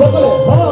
সকলে হরে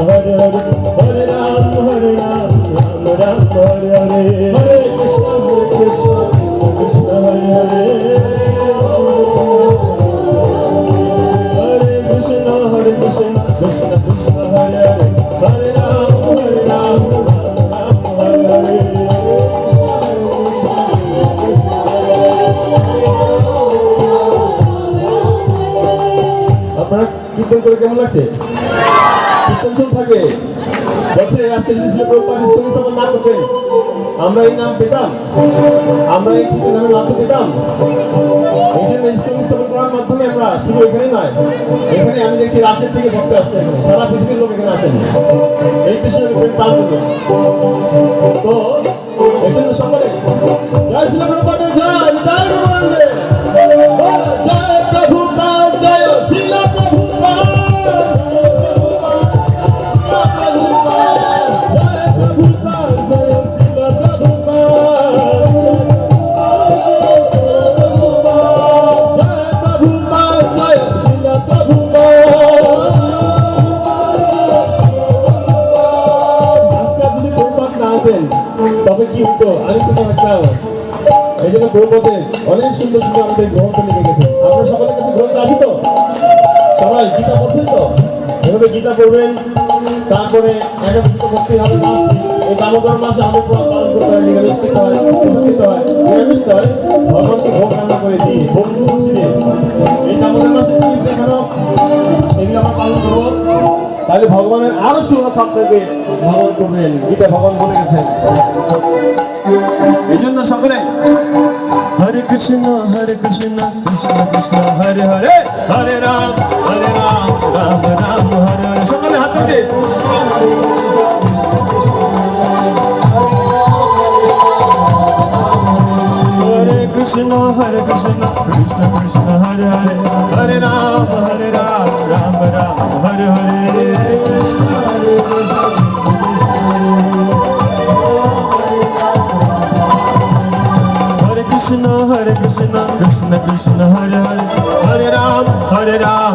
Hare Hare, Hare Ram, Hare Ram, Ram Ram, Hare Hare, Hare Krishna, Hare Krishna, Krishna Hare Hare. Hare Krishna, Hare Krishna, Krishna Krishna, Hare Hare, Hare Ram, Hare Ram, Ram Ram, Hare Hare. আপনারা কীর্তন করে কেমন লাগছে কীর্তন চল থাকে। বছরে আজকে যদি ছিল ইসলাম স্থাপন না করতেন আমরা এই নাম পেতাম। আমরা এই কীর্তন নামে তো পেতাম। এই জন্য ইসলাম স্থাপন করার মাধ্যমে আমরা শুধু এখানে নয়, এখানে আমি দেখছি রাশের থেকে ভক্ত আসছে এখানে। সারা পৃথিবীর লোক এখানে আসেন। এই কৃষ্ণের প্রেম পাল করবে তো এই জন্য সকলে, জয় শ্রী অনেক সুন্দর সুন্দর আমাদের গ্রন্থ লিখে গেছেন আপনার সকলের কাছে গ্রন্থ আছে তো? সবাই গীতা পড়ছেন তো? এভাবে গীতা পড়বেন, তারপরে পড়তে হবে মাস এই দামোদর মাসে আমাদের পালন করতে হয় নিরামিষ খেতে হয় হয়, নিরামিষ নয় ভগবানকে ভোগ রান্না করে দিই ভোগ দিয়ে এই দামোদর মাসে দেখানো এগুলো আমরা পালন করব। তাহলে ভগবানের আরও সুরক্ষা আপনাকে ভগবান করবেন। গীতা ভগবান বলে গেছেন। এই জন্য সকলে কৃষ্ণ, হরে কৃষ্ণ কৃষ্ণ কৃষ্ণ, হরে হরে হরে রাম হরে রাম রাম রাম, হরে হরে। সকলে হাত দিয়ে হরে কৃষ্ণ হরে কৃষ্ণ কৃষ্ণ কৃষ্ণ, হরে হরে হরে রাম, হরে কৃষ্ণ কৃষ্ণ কৃষ্ণ হরে হরে হরে রাম হরে রাম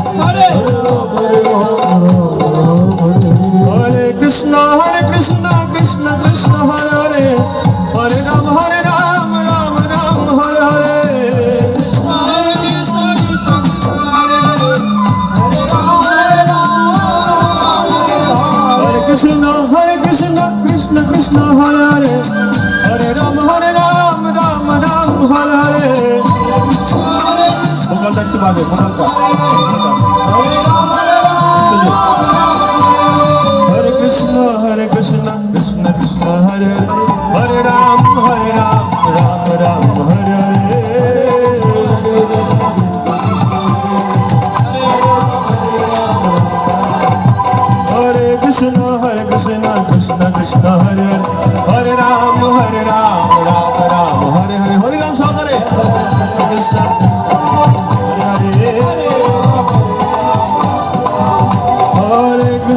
কৃষ্ণ, হরে কৃষ্ণ কৃষ্ণ কৃষ্ণ, হরে হরে। হরে রাম হরে রাম রাম রাম, হরে হরে। ভোকালটা একটু পারবে ভোকাল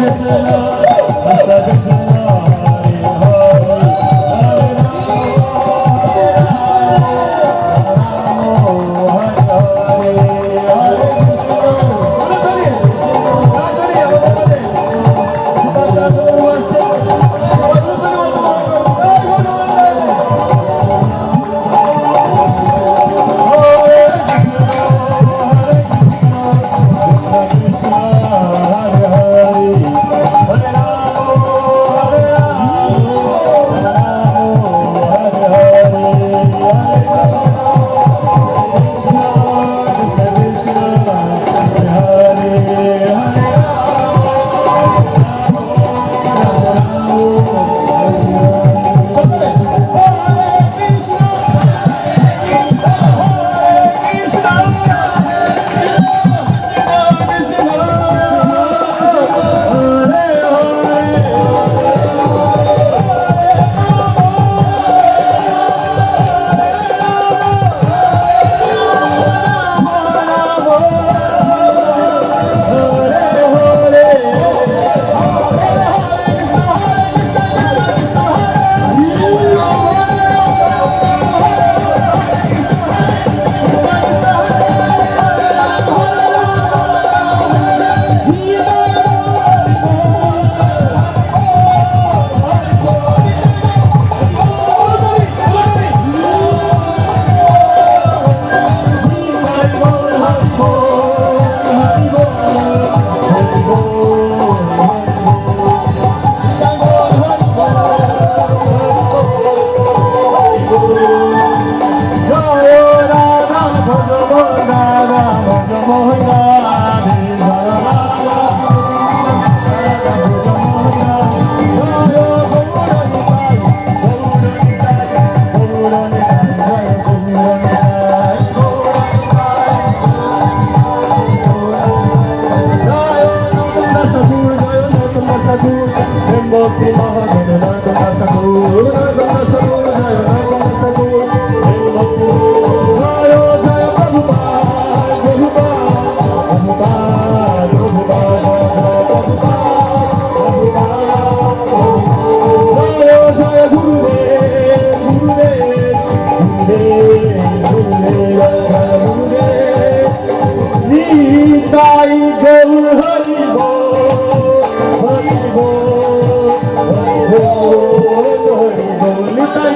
ভেসে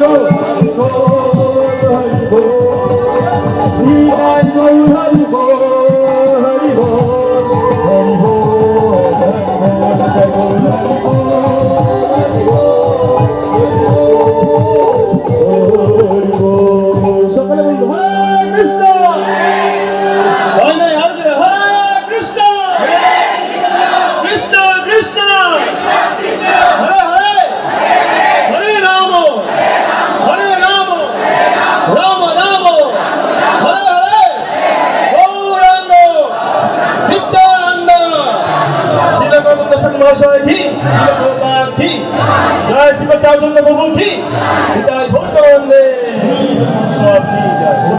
বল